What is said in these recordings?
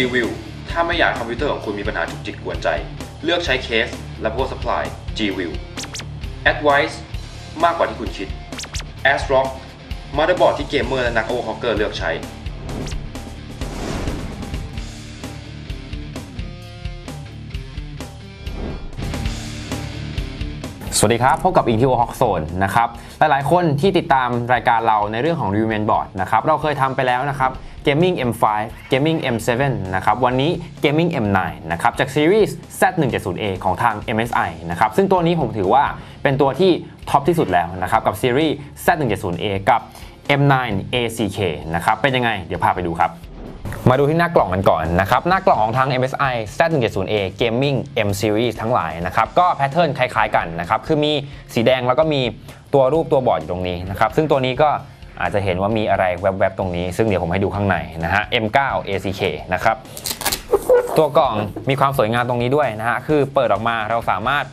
G-View ถ้าไม่อยากคอมพิวเตอร์ของคุณมีปัญหาจุกจิกกวนใจ เลือกใช้เคสและ power supply G-View Advice มากกว่าที่คุณคิด ASRock มา t เ e r b o a r d ที่เกมเมอร์และนักโอเวอร์คอกเกอร์เลือกใช้ สวัสดีครับ พบกับ Intel Hawk Zone นะครับ หลายๆ คนที่ติดตามรายการเราในเรื่องของ Review Main Board นะครับ เราเคยทำไปแล้วนะครับ Gaming M5 Gaming M7 นะครับวันนี้ Gaming M9 นะครับจากซีรีส์ Z170A ของทาง MSI นะครับซึ่งตัวนี้ผมถือว่าเป็นตัวที่ท็อปที่สุดแล้วนะครับกับซีรีส์ Z170A กับ M9 ACK นะครับเป็นยังไง เดี๋ยวพาไปดูครับมาดูที่หน้ากล่องกันก่อนนะครับหน้ากล่องของทาง MSI Z170A Gaming M Series ทั้งหลายนะครับก็แพทเทิร์นคล้ายๆกันนะครับคือมีสีแดงแล้วก็มีตัวรูปตัวบอร์ดอยู่ตรงนี้นะครับซึ่งตัวนี้ก็ อาจจะเห็นว่ามีอะไรแวบๆตรงนี้ ซึ่งเดี๋ยวผมให้ดูข้างในนะฮะ M9 ACK นะครับ ตัวกล่องมีความสวยงามตรงนี้ด้วยนะฮะ คือเปิดออกมาเราสามารถ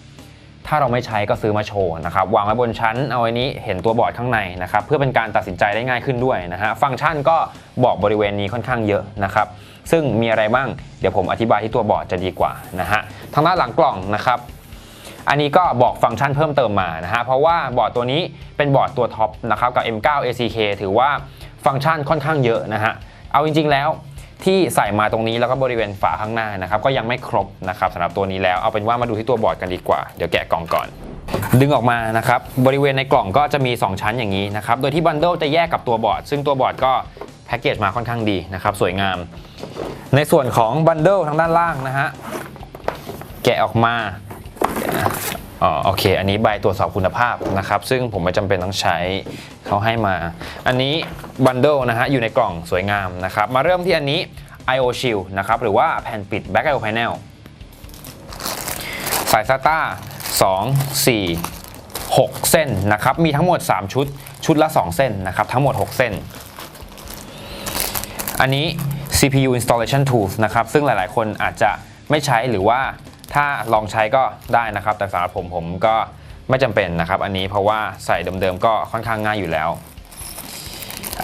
ถ้าเราไม่ใช้ก็ซื้อมาโชว์นะครับ วางไว้บนชั้น เอาไว้นี้เห็นตัวบอร์ดข้างในนะครับ เพื่อเป็นการตัดสินใจได้ง่ายขึ้นด้วยนะฮะ ฟังก์ชันก็บอกบริเวณนี้ค่อนข้างเยอะนะครับ ซึ่งมีอะไรบ้าง เดี๋ยวผมอธิบายที่ตัวบอร์ดจะดีกว่านะฮะ ทางด้านหลังกล่องนะครับ อันนี้ก็บอกฟังก์ชันเพิ่มเติมมานะฮะเพราะว่าบอร์ดตัวนี้เป็นบอร์ดตัวท็อปนะครับกับ M9 ACK ถือว่าฟังก์ชันค่อนข้างเยอะนะฮะเอาจริง ๆ แล้วที่ใส่มาตรงนี้แล้วก็บริเวณฝาข้างหน้านะครับก็ยังไม่ครบนะครับสำหรับตัวนี้แล้วเอาเป็นว่ามาดูที่ตัวบอร์ดกันดีกว่า เดี๋ยวแกะกล่องก่อน ดึงออกมานะครับบริเวณในกล่องก็จะมี 2 ชั้นอย่างนี้นะครับโดยที่บันเดิลจะแยกกับตัวบอร์ด ซึ่งตัวบอร์ดก็แพ็กเกจมาค่อนข้างดีนะครับสวยงาม ในส่วนของบันเดิลทางด้านล่างนะฮะแกะออกมา อ๋อโอเค อันนี้ใบตรวจสอบคุณภาพนะครับ ซึ่งผมไม่จำเป็นต้องใช้เขาให้มา อันนี้บันเดิลนะฮะ อยู่ในกล่องสวยงามนะครับ มาเริ่มที่อันนี้ IO Shield นะครับ หรือว่าแผ่นปิด Back IO Panel สาย SATA 2 4 6 เส้นนะครับ มีทั้งหมด 3 ชุด ชุดละ 2 เส้นนะครับ ทั้งหมด 6 เส้น อันนี้ CPU installation tools นะครับ ซึ่งหลาย ๆ คนอาจจะไม่ใช้หรือว่า ถ้าลองใช้ก็ได้นะครับ แต่สำหรับผมผมก็ไม่จำเป็นนะครับ อันนี้เพราะว่าใส่เดิมๆก็ค่อนข้างง่ายอยู่แล้ว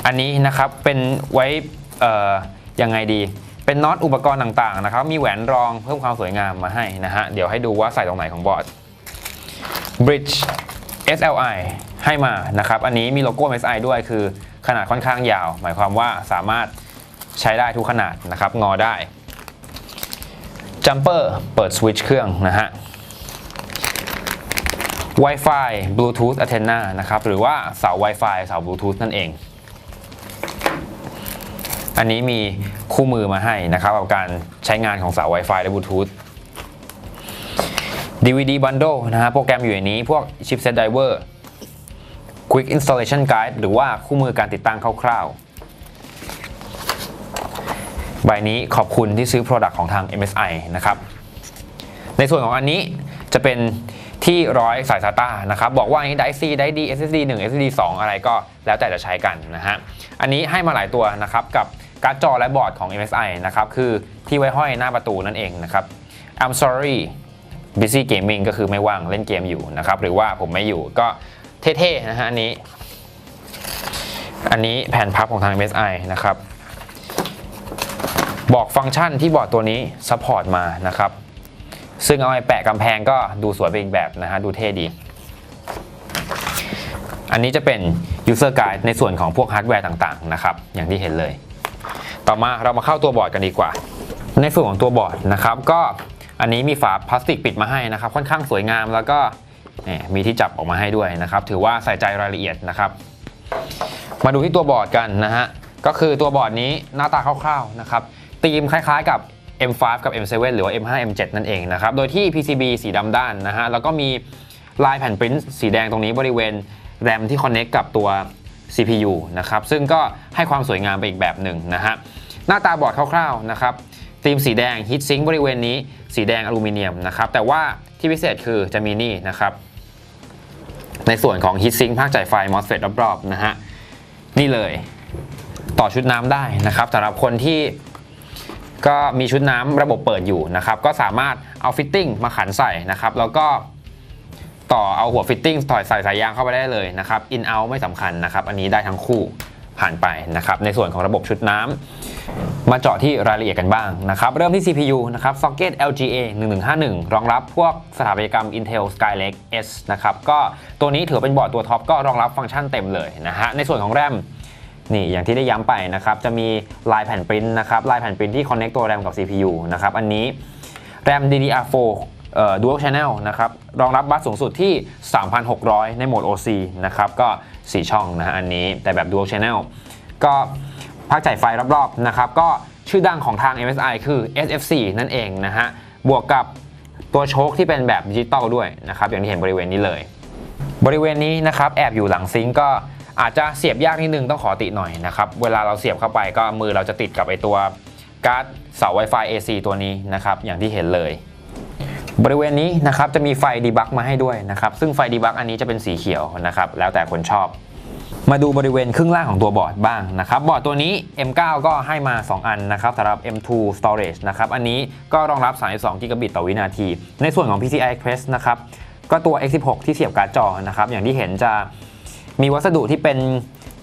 อันนี้นะครับเป็นไว้ยังไงดี เป็นน็อตอุปกรณ์ต่างๆนะครับ มีแหวนรองเพิ่มความสวยงามมาให้นะฮะ เดี๋ยวให้ดูว่าใส่ตรงไหนของบอร์ด Bridge SLI ให้มานะครับ อันนี้มีโลโก้ MSI ด้วยคือขนาดค่อนข้างยาว หมายความว่าสามารถใช้ได้ทุกขนาดนะครับ งอได้ Jumper เปิดสวิตช์เครื่องนะฮะ Wi-Fi Bluetooth antenna นะครับ หรือว่าเสา Wi-Fi เสา Bluetooth นั่นเอง อันนี้มีคู่มือมาให้นะครับกับการใช้งานของเสา Wi-Fi และ Bluetooth DVD Bundle นะฮะ โปรแกรมอยู่ในนี้พวก Chipset Driver Quick Installation Guide หรือว่าคู่มือการติดตั้งคร่าวๆ ใบนี้ขอบคุณที่ซื้อ Product ของทาง MSI นะครับ ในส่วนของอันนี้จะเป็นที่ร้อยสาย SATA นะครับ บอกว่าอันนี้ได้ C ได้ D SSD 1 SSD 2 อะไรก็แล้วแต่จะใช้กันนะฮะ อันนี้ให้มาหลายตัวนะครับกับการ์ดจอและบอร์ดของ MSI นะครับ คือที่ไว้ห้อยหน้าประตูนั่นเองนะครับ I'm sorry busy gaming ก็คือไม่ว่างเล่นเกมอยู่นะครับ หรือว่าผมไม่อยู่ก็เท่ๆนะฮะอันนี้ อันนี้แผ่นพับของทาง MSI นะครับ บอกฟังก์ชันที่บอร์ดตัวนี้ซัพพอร์ตมานะครับ ซึ่งเอาไปแปะกำแพงก็ดูสวยไปอีกแบบนะฮะ ดูเท่ดี อันนี้จะเป็น user guide ในส่วนของพวกฮาร์ดแวร์ต่างๆนะครับ อย่างที่เห็นเลย ต่อมาเรามาเข้าตัวบอร์ดกันดีกว่า ในส่วนของตัวบอร์ดนะครับ ก็อันนี้มีฝาพลาสติกปิดมาให้นะครับ ค่อนข้างสวยงามแล้วก็มีที่จับออกมาให้ด้วยนะครับ ถือว่าใส่ใจรายละเอียดนะครับ มาดูที่ตัวบอร์ดกันนะฮะก็คือตัวบอร์ดนี้หน้าตาคร่าวๆนะครับ ธีมคล้ายๆกับ M5 กับ M7 หรือว่า M5 M7 นั่นเองนะครับ โดยที่ PCB สีดำด้านนะฮะ แล้วก็มีลายแผ่นปริ้นสีแดงตรงนี้บริเวณแรมที่ connect กับตัว CPU นะครับ ซึ่งก็ให้ความสวยงามไปอีกแบบหนึ่งนะฮะ หน้าตาบอร์ดคร่าวๆนะครับธีมสีแดง Heat Sink บริเวณนี้สีแดงอลูมิเนียมนะครับ แต่ว่าที่พิเศษคือจะมีนี่นะครับ ในส่วนของ Heat Sink ภาคจ่ายไฟ MOSFET รอบๆนะฮะ นี่เลย ต่อชุดน้ำได้นะครับสำหรับคนที่ ก็มีชุดน้ำระบบเปิดอยู่นะครับ ก็สามารถเอาฟิตติ้งมาขันใส่นะครับ แล้วก็ต่อเอาหัวฟิตติ้งต่อยใส่สายยางเข้าไปได้เลยนะครับอินเอาไม่สำคัญนะครับ อันนี้ได้ทั้งคู่ผ่านไปนะครับ ในส่วนของระบบชุดน้ำมาเจาะที่รายละเอียดกันบ้างนะครับ เริ่มที่ CPU นะครับ Socket LGA 1151 รองรับพวกสถาปัตยกรรม Intel Skylake S นะครับ ก็ตัวนี้ถือเป็นบอร์ดตัวท็อปก็รองรับฟังก์ชันเต็มเลยนะฮะ ในส่วนของแรม นี่อย่างที่ได้ย้ำไปนะครับจะมีลายแผ่นปริ้นนะครับลายแผ่นปริ้นที่ connect ตัวแรมกับ CPU นะครับอันนี้แรม DDR4 เอ่อ Dual Channel นะครับรองรับบัสสูงสุดที่ 3,600 ในโหมด OC นะครับก็ 4 ช่องนะฮะอันนี้แต่แบบ Dual Channel ก็ภาคจ่ายไฟรอบๆนะครับก็ชื่อดังของทาง MSI คือ SFC นั่นเองนะฮะบวกกับตัวโชคที่เป็นแบบดิจิตอลด้วยนะครับอย่างที่เห็นบริเวณนี้เลย บริเวณนี้นะครับแอบอยู่หลังซิงก์ก็ อาจจะเสียบยากนิดนึงต้องขอติหน่อยนะครับ เวลาเราเสียบเข้าไปก็มือเราจะติดกับไอตัวการ์ดเสา Wi-Fi AC ตัวนี้นะครับ อย่างที่เห็นเลย บริเวณนี้นะครับจะมีไฟดีบักมาให้ด้วยนะครับ ซึ่งไฟดีบักอันนี้จะเป็นสีเขียวนะครับ แล้วแต่คนชอบ มาดูบริเวณครึ่งล่างของตัวบอร์ดบ้างนะครับ บอร์ดตัวนี้ M9 ก็ให้มา 2 อันนะครับสำหรับ M2 Storage นะครับ อันนี้ก็รองรับ 32กิกะบิตต่อวินาที ในส่วนของ PCI Express นะครับ ก็ตัว X16 ที่เสียบการ์ดจอนะครับ อย่างที่เห็นจะ มีวัสดุที่เป็น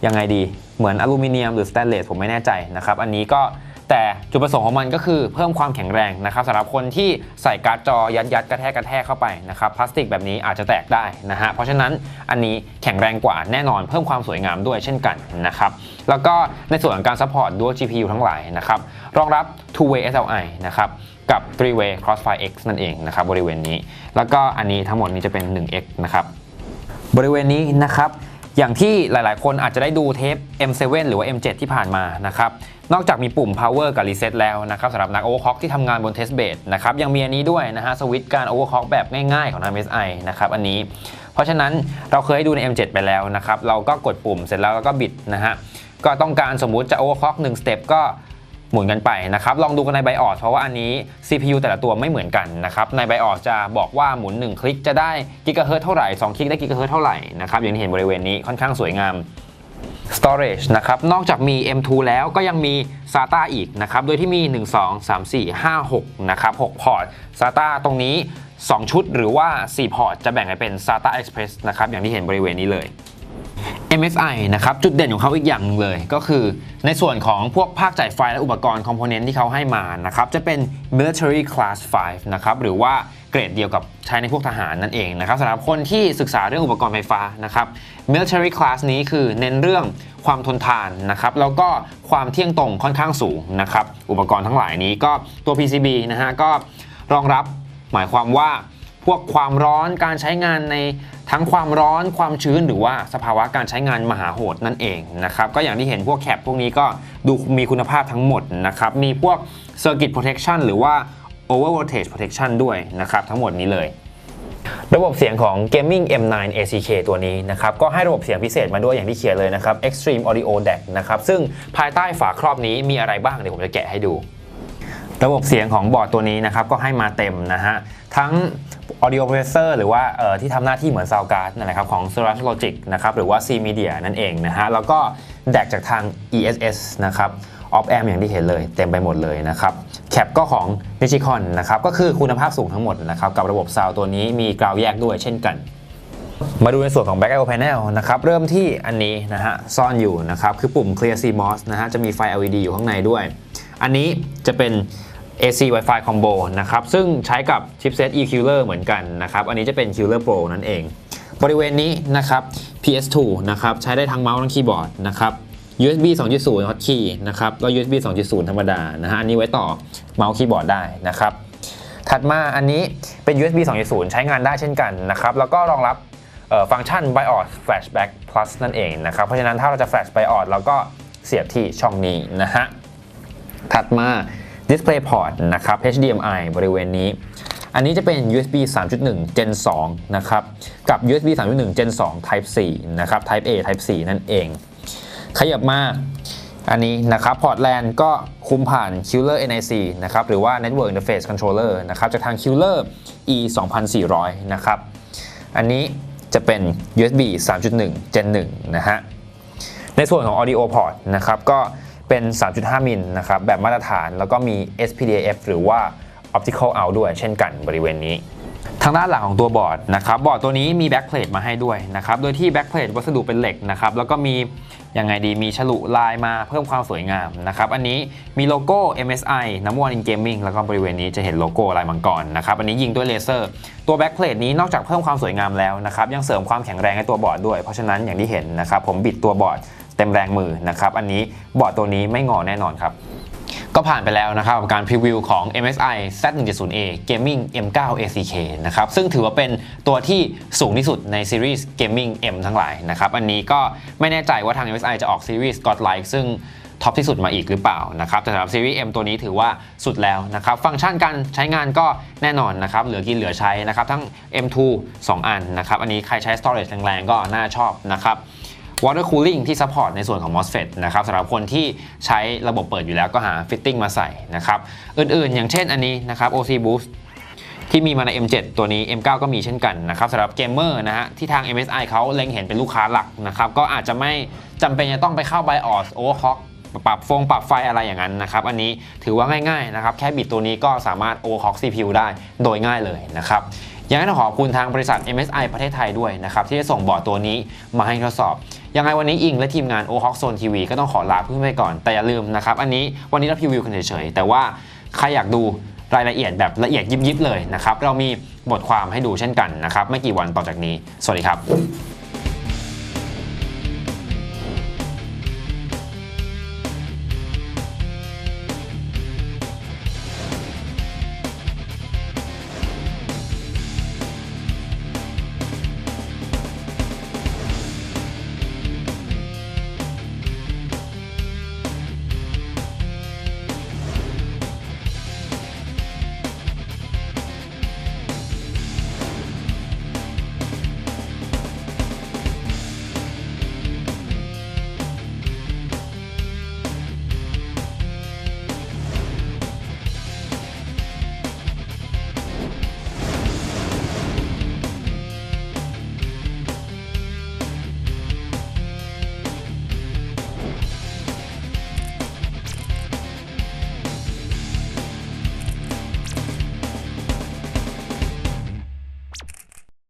ยังไงดี เหมือนอลูมิเนียมหรือสแตนเลสผมไม่แน่ใจนะครับ อันนี้ก็แต่จุดประสงค์ของมันก็คือเพิ่มความแข็งแรงนะครับสำหรับคนที่ใส่การ์ดจอยัดยัดๆกระแทกกระแทกเข้าไปนะครับพลาสติกแบบนี้อาจจะแตกได้นะฮะเพราะฉะนั้นอันนี้แข็งแรงกว่าแน่นอนเพิ่มความสวยงามด้วยเช่นกันนะครับแล้วก็ในส่วนของการซัพพอร์ต Dual GPU ทั้งหลายนะครับรองรับ two way SLI นะครับกับ three way Crossfire X นั่นเองนะครับบริเวณนี้ แล้วก็อันนี้ทั้งหมดนี้จะเป็น 1x นะครับบริเวณนี้นะครับ อย่างที่หลายๆ คนอาจจะได้ดูเทป M7 หรือว่า M7 ที่ผ่านมานะครับนอกจากมีปุ่ม power กับ reset แล้วนะครับสำหรับนัก overclock ที่ทำงานบน test bed นะครับยังมีอันนี้ด้วยนะฮะสวิตช์การ overclock แบบง่ายๆ ของ MSI นะครับอันนี้ เพราะฉะนั้นเราเคยให้ดูใน M7 ไปแล้วนะครับเราก็กดปุ่มเสร็จแล้วเราก็บิดนะฮะก็ต้องการสมมุติจะ overclock 1 step ก็ หมุนกันไปนะครับ ลองดูกันใน BIOS เพราะว่าอันนี้ CPU แต่ละตัวไม่เหมือนกันนะครับ ใน BIOS จะบอกว่าหมุน 1 คลิกจะได้กิกะเฮิรตซ์เท่าไหร่ 2 คลิกได้กิกะเฮิรตซ์เท่าไหร่นะครับอย่างที่เห็นบริเวณนี้ค่อนข้างสวยงาม storage นะครับ นอกจากมี M2 แล้วก็ยังมี SATA อีกนะครับ โดยที่มี 1 2 3 4 5 6 นะครับ 6 พอร์ต SATA ตรงนี้ 2 ชุดหรือว่า 4 พอร์ต จะแบ่งให้เป็น SATA Express นะครับ อย่างที่เห็นบริเวณนี้เลย MSI นะครับจุดเด่นของเขาอีกอย่างนึงเลย ก็คือในส่วนของพวกภาคจ่ายไฟและอุปกรณ์คอมโพเนนต์ที่เขาให้มานะครับจะเป็น military class 5 นะครับหรือว่าเกรดเดียวกับใช้ในพวกทหารนั่นเองนะครับสำหรับคนที่ศึกษาเรื่องอุปกรณ์ไฟฟ้านะครับ military class นี้คือเน้นเรื่องความทนทานนะครับแล้วก็ความเที่ยงตรงค่อนข้างสูงนะครับอุปกรณ์ทั้งหลายนี้ก็ตัว PCB นะฮะก็รองรับหมายความว่าพวกความร้อนการใช้งานใน ทั้งความร้อนความชื้นหรือว่าสภาวะการใช้งานมหาโหดนั่นเองนะครับก็อย่างที่เห็นพวกแคปพวกนี้ก็ดูมีคุณภาพทั้งหมดนะครับมีพวก Circuit Protection หรือว่า Over Voltage Protection ด้วยนะครับทั้งหมดนี้เลยระบบเสียงของ Gaming M9 ACK ตัวนี้นะครับก็ให้ระบบเสียงพิเศษมาด้วยอย่างที่เขียนเลยนะครับ Extreme Audio DAC นะครับซึ่งภายใต้ฝาครอบนี้มีอะไรบ้างเดี๋ยวผมจะแกะให้ดู ระบบเสียงของบอร์ดตัวนี้นะครับก็ให้มาเต็มนะฮะ ทั้ง audio processor หรือว่าเอ่อที่ทำหน้าที่เหมือน sound card นั่นแหละครับของ Serato Logic นะครับหรือว่า C Media นั่นเองนะฮะ แล้วก็แดกจากทาง ESS นะครับ Op amp อย่างที่เห็นเลยเต็มไปหมดเลยนะครับแคปก็ของ Nichicon นะครับก็คือคุณภาพสูงทั้งหมดนะครับกับระบบ sound ตัวนี้มีกราวแยกด้วยเช่นกัน มาดูในส่วนของ Back IO Panel นะครับเริ่มที่อันนี้นะฮะซ่อนอยู่นะครับคือปุ่ม Clear CMOS นะฮะจะมีไฟ LED อยู่ข้างในด้วย อันนี้จะเป็น AC Wi-Fi Combo นะครับ ซึ่งใช้กับ chipset eCueler เหมือนกันนะครับ อันนี้จะเป็น Cueler Pro นั่นเอง บริเวณนี้นะครับ PS2 นะครับ ใช้ได้ทั้งเมาส์ทั้งคีย์บอร์ดนะครับ USB 2.0 Hotkey นะครับก็ USB 2.0 ธรรมดานะฮะ อันนี้ไว้ต่อเมาส์คีย์บอร์ดได้นะครับ ถัดมาอันนี้เป็น USB 2.0 ใช้งานได้เช่นกันนะครับ แล้วก็รองรับฟังก์ชัน BIOS Flashback Plus นั่นเองนะครับ เพราะฉะนั้นถ้าเราจะ Flash BIOS เราก็เสียบที่ช่องนี้นะฮะ ถัดมา Display Port นะครับ HDMI บริเวณนี้ อันนี้จะเป็น USB 3.1 Gen 2 นะครับ กับ USB 3.1 Gen 2 Type C นะครับ Type A Type C นั่นเอง ขยับมาอันนี้นะครับพอร์ตแลนก็คุมผ่าน Qler NIC นะครับหรือว่า Network Interface Controller นะครับจากทาง Qler E 2400 นะครับ อันนี้จะเป็น USB 3.1 Gen 1 นะฮะ ในส่วนของ Audio Port นะครับก็ เป็น 3.5 มิลนะครับแบบมาตรฐานแล้วก็มี SPDIF หรือว่า Optical Out ด้วยเช่นกันบริเวณนี้ ทางด้านหลังของตัวบอร์ดนะครับบอร์ดตัวนี้มีแบ็คเพลทมาให้ด้วยนะครับโดยที่แบ็คเพลทวัสดุเป็นเหล็กนะครับแล้วก็มียังไงดีมีฉลุลายมาเพิ่มความสวยงามนะครับอันนี้มีโลโก้ MSI Number One in Gaming แล้วก็บริเวณนี้จะเห็นโลโก้ลายมังกรนะครับอันนี้ยิงด้วยเลเซอร์ ตัวแบ็คเพลทนี้นอกจากเพิ่มความสวยงามแล้วนะครับยังเสริมความแข็งแรงให้ตัวบอร์ดด้วยเพราะฉะนั้นอย่างที่เห็นนะครับผมบิดตัวบอร์ด เต็มแรงมือนะครับอันนี้บอร์ดตัวนี้ไม่งอแน่นอนครับก็ผ่านไปแล้วนะครับกับการพรีวิวของ MSI Z170A Gaming M9 ACK นะครับซึ่งถือว่าเป็นตัวที่สูงที่สุดในซีรีส์ Gaming M ทั้งหลายนะครับอันนี้ก็ไม่แน่ใจว่าทาง MSI จะออกซีรีส์ Godlike ซึ่งท็อปที่สุดมาอีกหรือเปล่านะครับแต่สำหรับซีรีส์ M ตัวนี้ถือว่าสุดแล้วนะครับฟังก์ชันการใช้งานก็แน่นอนนะครับเหลือกินเหลือใช้นะครับทั้ง M2 2 อันนะครับอันนี้ใครใช้ storage แรงๆก็น่าชอบนะครับ water cooling ที่ support ในส่วนของ MOSFET นะครับสำหรับคนที่ใช้ระบบเปิดอยู่แล้วก็หา fitting มาใส่นะครับอื่นๆ อย่างเช่นอันนี้นะครับ OC Boost ที่มีมาใน M7 ตัวนี้ M9 ก็มีเช่นกันนะครับสำหรับเกมเมอร์นะฮะที่ทาง MSI เขาเล็งเห็นเป็นลูกค้าหลักนะครับก็อาจจะไม่จำเป็นจะต้องไปเข้า BIOS overclock ปรับฟงปรับไฟอะไรอย่างนั้นนะครับ อันนี้ถือว่าง่ายๆนะครับ แค่บิดตัวนี้ก็สามารถ overclock CPU ได้โดยง่ายเลยนะครับ ยังไงต้องขอบคุณทางบริษัท MSI ประเทศไทยด้วยนะครับที่ได้ส่งบอร์ดตัวนี้มาให้ทดสอบ ยังไงวันนี้อิงและทีมงาน o h a w k Zone TV ก็ต้องขอลาเพื่อนไปก่อนแต่อย่าลืมนะครับอันนี้วันนี้เราพรีวิวกันเฉยๆแต่ว่าใครอยากดูรายละเอียดแบบละเอียดยิบๆเลยนะครับเรามีบทความให้ดูเช่นกันนะครับไม่กี่วันต่อจากนี้ สวัสดีครับ